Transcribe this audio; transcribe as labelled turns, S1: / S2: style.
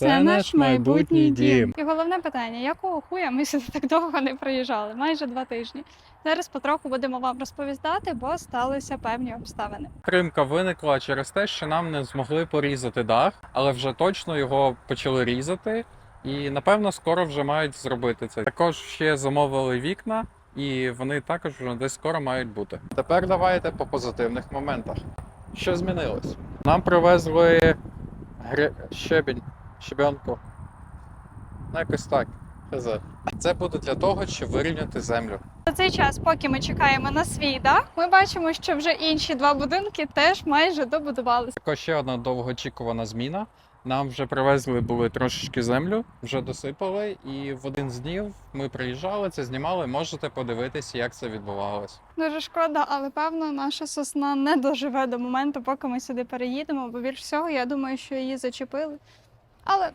S1: Це наш майбутній дім.
S2: І головне питання: якого хуя ми сюди так довго не приїжджали? Майже два тижні. Зараз потроху будемо вам розповідати, бо сталися певні обставини.
S1: Кримка виникла через те, що нам не змогли порізати дах, але вже точно його почали різати, і напевно скоро вже мають зробити це. Також ще замовили вікна, і вони також вже десь скоро мають бути. Тепер давайте по позитивних моментах. Що змінилось? Нам привезли гри... щебінь, щебенку. Ну, якось так. хз. Це буде для того, щоб вирівняти землю.
S2: За цей час, поки ми чекаємо на свій дах, ми бачимо, що вже інші два будинки теж майже добудувалися.
S1: Також ще одна довгоочікувана зміна. Нам вже привезли були трошечки землю, вже досипали, і в один з днів ми приїжджали, це знімали. Можете подивитися, як це відбувалось.
S2: Дуже шкода, але певно наша сосна не доживе до моменту, поки ми сюди переїдемо, бо більш всього я думаю, що її зачепили. Але